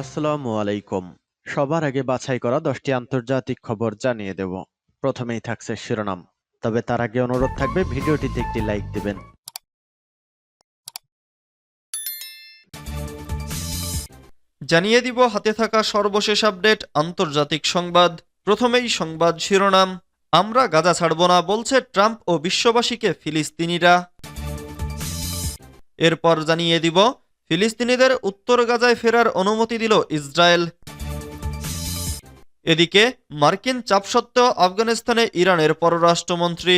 আসসালামু আলাইকুম। সবার আগে বাছাই করা দশটি আন্তর্জাতিক খবর জানিয়ে দেব। প্রথমেই থাকছে শিরোনাম। তবে তার আগে অনুরোধ থাকবে, ভিডিওটিতে একটি লাইক দিবেন। জানিয়ে দিব, হাতে থাকা সর্বশেষ আপডেট, আন্তর্জাতিক সংবাদ। প্রথমেই সংবাদ শিরোনাম। আমরা গাজা ছাড়ব না, বলছে ট্রাম্প ও বিশ্ববাসীকে ফিলিস্তিনিরা। এরপর জানিয়ে দিব ফিলিস্তিনিদের উত্তর গাজায় ফেরার অনুমতি দিল ইসরায়েল। এদিকে, মার্কিন চাপ সত্ত্বেও আফগানিস্তানে ইরানের পররাষ্ট্রমন্ত্রী।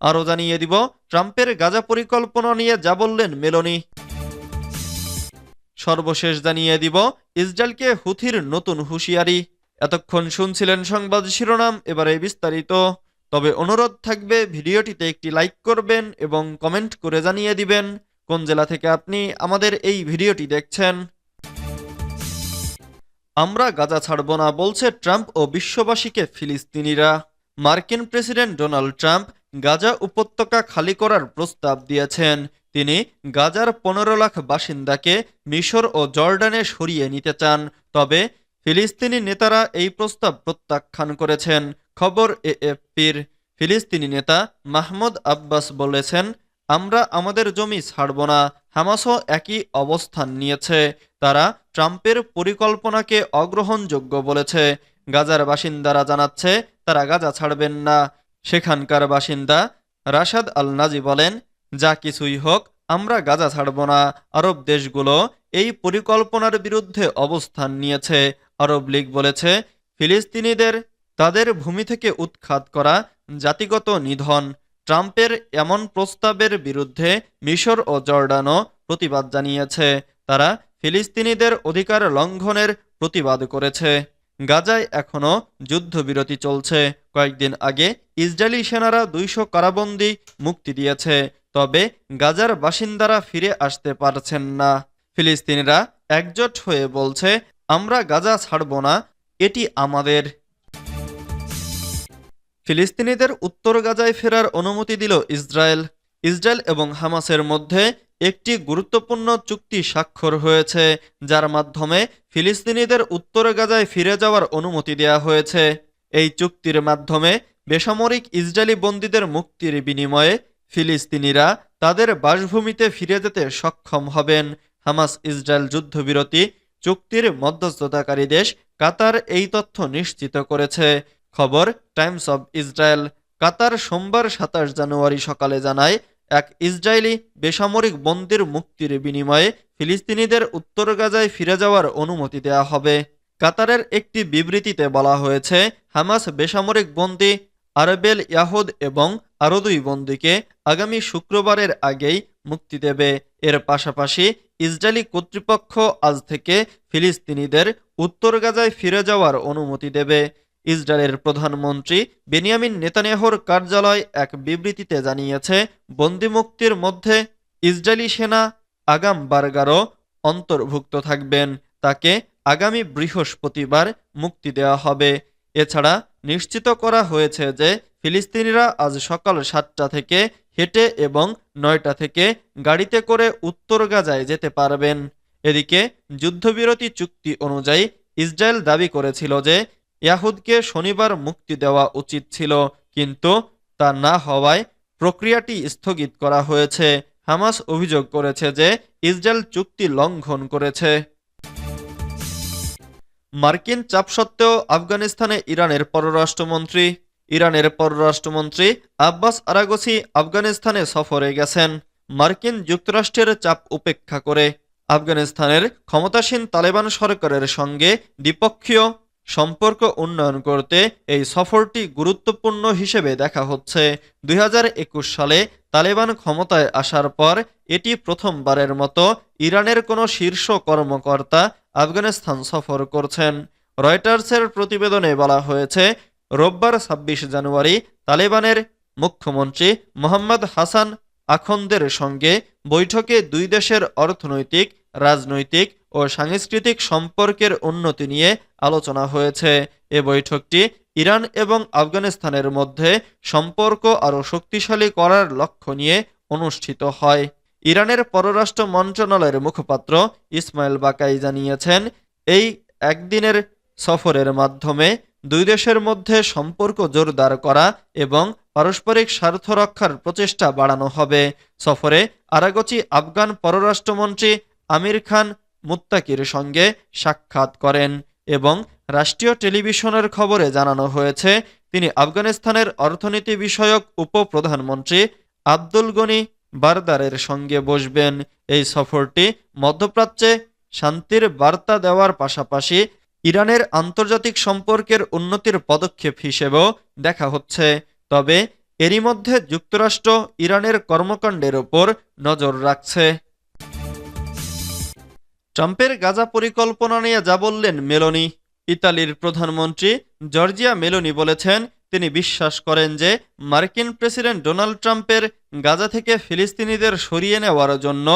আরও জানিয়ে দিব, ট্রাম্পের গাজা পরিকল্পনা নিয়ে যা বললেন মেলোনি। সর্বশেষ জানিয়ে দিব, ইসরায়েলকে হুথির নতুন হুঁশিয়ারি। এতক্ষণ শুনছিলেন সংবাদ শিরোনাম, এবারে বিস্তারিত। তবে অনুরোধ থাকবে, ভিডিওটিতে একটি লাইক করবেন এবং কমেন্ট করে জানিয়ে দিবেন। কোন জেলা থেকে আপনি আমাদের এই ভিডিওটি দেখছেন? আমরা গাজা ছাড়ব না, বলছে ট্রাম্প ও বিশ্ববাসীকে ফিলিস্তিনিরা। মার্কিন প্রেসিডেন্ট ডোনাল্ড ট্রাম্প গাজা উপত্যকা খালি করার প্রস্তাব দিয়েছেন। তিনি গাজার পনেরো লাখ বাসিন্দাকে মিশর ও জর্ডানে সরিয়ে নিতে চান। তবে ফিলিস্তিনি নেতারা এই প্রস্তাব প্রত্যাখ্যান করেছেন। খবর এএফপির। ফিলিস্তিনি নেতা মাহমুদ আব্বাস বলেছেন আমরা আমাদের জমি ছাড়ব না। হামাসও একই অবস্থান নিয়েছে। তারা ট্রাম্পের পরিকল্পনাকে অগ্রহণযোগ্য বলেছে। গাজার বাসিন্দারা জানাচ্ছে, তারা গাজা ছাড়বেন না। সেখানকার বাসিন্দা রাশাদ আল নাজি বলেন, যা কিছুই হোক, আমরা গাজা ছাড়ব না। আরব দেশগুলো এই পরিকল্পনার বিরুদ্ধে অবস্থান নিয়েছে। আরব লীগ বলেছে, ফিলিস্তিনিদের তাদের ভূমি থেকে উৎখাত করা জাতিগত নিধন। ট্রাম্পের এমন প্রস্তাবের বিরুদ্ধে মিশর ও জর্ডানও প্রতিবাদ জানিয়েছে। তারা ফিলিস্তিনিদের অধিকার লঙ্ঘনের প্রতিবাদ করেছে। গাজায় এখনও যুদ্ধবিরতি চলছে। কয়েকদিন আগে ইসরায়েলি সেনারা দুইশো কারাবন্দি মুক্তি দিয়েছে। তবে গাজার বাসিন্দারা ফিরে আসতে পারছেন না। ফিলিস্তিনিরা একজোট হয়ে বলছে, আমরা গাজা ছাড়ব না, এটি আমাদের। ফিলিস্তিনিদের উত্তর গাজায় ফেরার অনুমতি দিল ইসরায়েল। ইসরায়েল এবং হামাসের মধ্যে একটি গুরুত্বপূর্ণ চুক্তি স্বাক্ষর হয়েছে, যার মাধ্যমে ফিলিস্তিনিদের উত্তর গাজায় ফিরে যাওয়ার অনুমতি দেওয়া হয়েছে। এই চুক্তির মাধ্যমে বেসামরিক ইসরায়েলি বন্দীদের মুক্তির বিনিময়ে ফিলিস্তিনিরা তাদের বাসভূমিতে ফিরে যেতে সক্ষম হবেন। হামাস ইসরায়েল যুদ্ধবিরতি চুক্তির মধ্যস্থতাকারী দেশ কাতার এই তথ্য নিশ্চিত করেছে। খবর, টাইমস অব ইসরায়েল কাতার সোমবার সাতাশ জানুয়ারি সকালে জানায়, এক ইসরায়েলি বেসামরিক বন্দির মুক্তির বিনিময়ে ফিলিস্তিনিদের উত্তর গাজায় ফিরে যাওয়ার অনুমতি দেওয়া হবে। কাতারের একটি বিবৃতিতে বলা হয়েছে, হামাস বেসামরিক বন্দি, আরবেল ইয়াহুদ এবং আরও দুই বন্দীকে আগামী শুক্রবারের আগেই মুক্তি দেবে। এর পাশাপাশি ইসরায়েলি কর্তৃপক্ষ আজ থেকে ফিলিস্তিনিদের উত্তর গাজায় ফিরে যাওয়ার অনুমতি দেবে। ইসরায়েলের প্রধানমন্ত্রী বেনিয়ামিন নেতানিয়াহুর কার্যালয় এক বিবৃতিতে জানিয়েছে, বন্দিমুক্তির মধ্যে ইসরায়েলি সেনা আগাম বারগারও অন্তর্ভুক্ত থাকবেন। তাকে আগামী বৃহস্পতিবার মুক্তি দেওয়া হবে। এছাড়া নিশ্চিত করা হয়েছে যে ফিলিস্তিনিরা আজ সকাল সাতটা থেকে হেঁটে এবং নয়টা থেকে গাড়িতে করে উত্তর গাজায় যেতে পারবেন। এদিকে যুদ্ধবিরতি চুক্তি অনুযায়ী ইসরায়েল দাবি করেছিল যে ইয়াহুদকে শনিবার মুক্তি দেওয়া উচিত ছিল, কিন্তু তা না হওয়ায় প্রক্রিয়াটি স্থগিত করা হয়েছে। হামাস অভিযোগ করেছে যে ইসরায়েল চুক্তি লঙ্ঘন করেছে। মার্কিন চাপ সত্ত্বেও আফগানিস্তানে ইরানের পররাষ্ট্রমন্ত্রী। ইরানের পররাষ্ট্রমন্ত্রী আব্বাস আরাগসি আফগানিস্তানে সফরে গেছেন। মার্কিন যুক্তরাষ্ট্রের চাপ উপেক্ষা করে। আফগানিস্তানের ক্ষমতাসীন তালেবান সরকারের সঙ্গে দ্বিপক্ষীয় সম্পর্ক উন্নয়ন করতে এই সফরটি গুরুত্বপূর্ণ হিসেবে দেখা হচ্ছে। দুই হাজার একুশ সালে তালেবান ক্ষমতায় আসার পর এটি প্রথমবারের মতো ইরানের কোনো শীর্ষ কর্মকর্তা আফগানিস্তান সফর করছেন। রয়টার্সের প্রতিবেদনে বলা হয়েছে, রোববার ছাব্বিশ জানুয়ারি তালেবানের মুখ্যমন্ত্রী মোহাম্মদ হাসান আখন্দের সঙ্গে বৈঠকে দুই দেশের অর্থনৈতিক রাজনৈতিক ও সাংস্কৃতিক সম্পর্কের উন্নতি নিয়ে আলোচনা হয়েছে। এ বৈঠকটি ইরান এবং আফগানিস্তানের মধ্যে সম্পর্ক আরও শক্তিশালী করার লক্ষ্য নিয়ে অনুষ্ঠিত হয়। ইরানের পররাষ্ট্র মন্ত্রণালয়ের মুখপাত্র ইসমাইল বাকাই জানিয়েছেন, এই একদিনের সফরের মাধ্যমে দুই দেশের মধ্যে সম্পর্ক জোরদার করা এবং পারস্পরিক স্বার্থ রক্ষার প্রচেষ্টা বাড়ানো হবে। সফরে আরাগচি আফগান পররাষ্ট্রমন্ত্রী আমির খান মুত্তাকির সঙ্গে সাক্ষাৎ করেন এবং রাষ্ট্রীয় টেলিভিশনের খবরে জানানো হয়েছে, তিনি আফগানিস্তানের অর্থনীতি বিষয়ক উপপ্রধানমন্ত্রী আব্দুল গনি বারদারের সঙ্গে বসবেন। এই সফরটি মধ্যপ্রাচ্যে শান্তির বার্তা দেওয়ার পাশাপাশি ইরানের আন্তর্জাতিক সম্পর্কের উন্নতির পদক্ষেপ হিসেবেও দেখা হচ্ছে। তবে এরই মধ্যে যুক্তরাষ্ট্র ইরানের কর্মকাণ্ডের ওপর নজর রাখছে। ট্রাম্পের গাজা পরিকল্পনা নিয়ে যা বললেন মেলোনি, ইতালির প্রধানমন্ত্রী জর্জিয়া মেলোনি বলেছেন, তিনি বিশ্বাস করেন যে মার্কিন প্রেসিডেন্ট ডোনাল্ড ট্রাম্পের গাজা থেকে ফিলিস্তিনিদের সরিয়ে নেওয়ার জন্য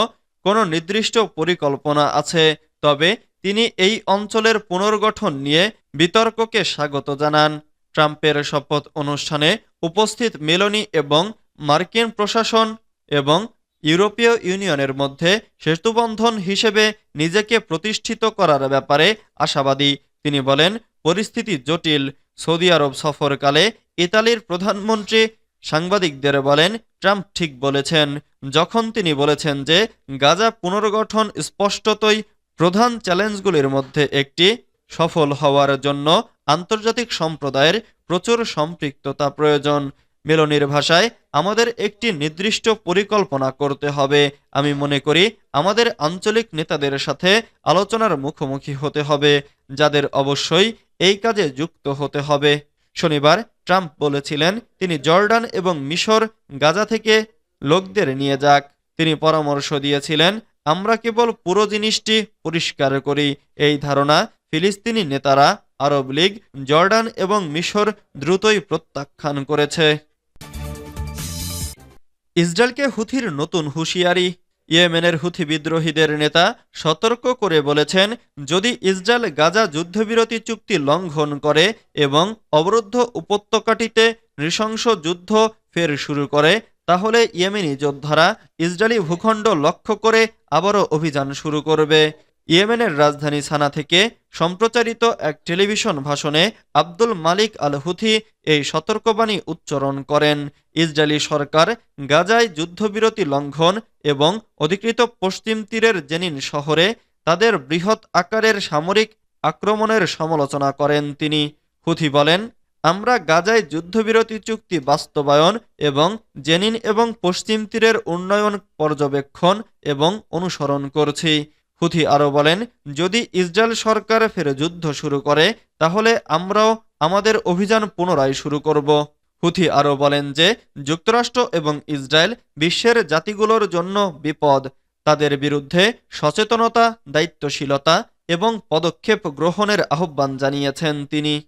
কোনো নির্দিষ্ট পরিকল্পনা আছে, তবে তিনি এই অঞ্চলের পুনর্গঠন নিয়ে বিতর্ককে স্বাগত জানান। ট্রাম্পের শপথ অনুষ্ঠানে উপস্থিত মেলোনি এবং মার্কিন প্রশাসন এবং ইউরোপীয় ইউনিয়নের মধ্যে সেতুবন্ধন হিসেবে নিজেকে প্রতিষ্ঠিত করার ব্যাপারে আশাবাদী। তিনি বলেন, পরিস্থিতি জটিল। সৌদি আরব সফরকালে ইতালির প্রধানমন্ত্রী সাংবাদিকদের বলেন, ট্রাম্প ঠিক বলেছেন। যখন তিনি বলেছেন যে, গাজা পুনর্গঠন স্পষ্টতই প্রধান চ্যালেঞ্জগুলির মধ্যে একটি, সফল হওয়ার জন্য আন্তর্জাতিক সম্প্রদায়ের প্রচুর সম্পৃক্ততা প্রয়োজন। মেলনির ভাষায় আমাদের একটি নির্দিষ্ট পরিকল্পনা করতে হবে। আমি মনে করি আমাদের আঞ্চলিক নেতাদের সাথে আলোচনার মুখোমুখি হতে হবে, যাদের অবশ্যই এই কাজে যুক্ত হতে হবে। শনিবার ট্রাম্প বলেছিলেন, তিনি জর্ডান এবং মিশর, গাজা থেকে লোকদের নিয়ে যাক। তিনি পরামর্শ দিয়েছিলেন, আমরা কেবল পুরো জিনিসটি পরিষ্কার করি। এই ধারণা ফিলিস্তিনি নেতারা, আরব লীগ, জর্ডান এবং মিশর দ্রুতই প্রত্যাখ্যান করেছে। ইসরায়েলকে হুথির নতুন হুঁশিয়ারি, ইয়েমেনের হুথি বিদ্রোহীদের নেতা সতর্ক করে বলেছেন, যদি ইসরায়েল গাজা যুদ্ধবিরতি চুক্তি লঙ্ঘন করে এবং অবরুদ্ধ উপত্যকাটিতে নৃশংস যুদ্ধ ফের শুরু করে, তাহলে ইয়েমেনি যোদ্ধারা ইসরায়েলি ভূখণ্ড লক্ষ্য করে আবারও অভিযান শুরু করবে। ইয়েমেনের রাজধানী সানা থেকে সম্প্রচারিত এক টেলিভিশন ভাষণে আব্দুল মালিক আল হুথি এই সতর্কবাণী উচ্চারণ করেন। ইসরায়েলি সরকার গাজায় যুদ্ধবিরতি লঙ্ঘন এবং অধিকৃত পশ্চিম তীরের জেনিন শহরে তাদের বৃহৎ আকারের সামরিক আক্রমণের সমালোচনা করেন তিনি। হুথি বলেন, আমরা গাজায় যুদ্ধবিরতি চুক্তি বাস্তবায়ন এবং জেনিন এবং পশ্চিম তীরের উন্নয়ন পর্যবেক্ষণ এবং অনুসরণ করছি। হুথি আরও বলেন, যদি ইসরায়েল সরকার ফের যুদ্ধ শুরু করে, তাহলে আমরাও আমাদের অভিযান পুনরায় শুরু করব। হুথি আরও বলেন যে, যুক্তরাষ্ট্র এবং ইসরায়েল বিশ্বের জাতিগুলোর জন্য বিপদ। তাদের বিরুদ্ধে সচেতনতা, দায়িত্বশীলতা এবং পদক্ষেপ গ্রহণের আহ্বান জানিয়েছেন তিনি।